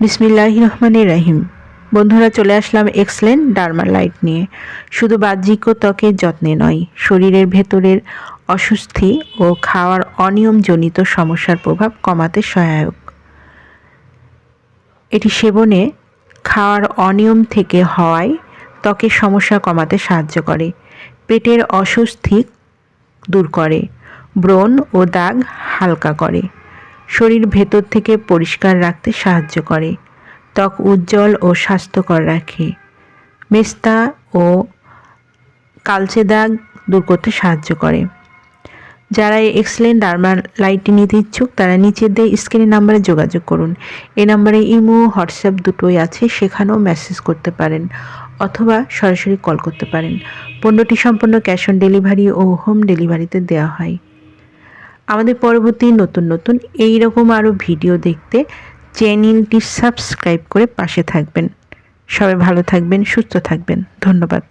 বিসমিল্লাহ রহমান রাহিম। বন্ধুরা, চলে আসলাম এক্সলেন ডার্মা লাইট নিয়ে। শুধু বাহ্যিক ত্বকের যত্নে নয়, শরীরের ভেতরের অসুস্থি ও খাওয়ার অনিয়মজনিত সমস্যার প্রভাব কমাতে সহায়ক। এটি সেবনে খাওয়ার অনিয়ম থেকে হওয়ায় ত্বকের সমস্যা কমাতে সাহায্য করে, পেটের অস্বস্তি দূর করে, ব্রণ ও দাগ হালকা করে। শরীর ভেতর থেকে পরিষ্কার রাখতে সাহায্য করে, ত্বক উজ্জ্বল ও স্বাস্থ্যকর রাখে। মেস্তা ও কালচে দাগ দূর করতে সাহায্য করে। যারা এই এক্সেলেন্ট ডার্মার লাইটটি নিতে ইচ্ছুক, তারা নিচের দিয়ে স্ক্রিনের নাম্বারে যোগাযোগ করুন। এই নাম্বারে ইমো, হোয়াটসঅ্যাপ দুটোই আছে, সেখানেও মেসেজ করতে পারেন অথবা সরাসরি কল করতে পারেন। পণ্যটি সম্পূর্ণ ক্যাশ অন ডেলিভারি ও হোম ডেলিভারিতে দেওয়া হয়। আমাদের পরবর্তী নতুন নতুন এই রকম আরও ভিডিও দেখতে চ্যানেলটি সাবস্ক্রাইব করে পাশে থাকবেন। সবাই ভালো থাকবেন, সুস্থ থাকবেন। ধন্যবাদ।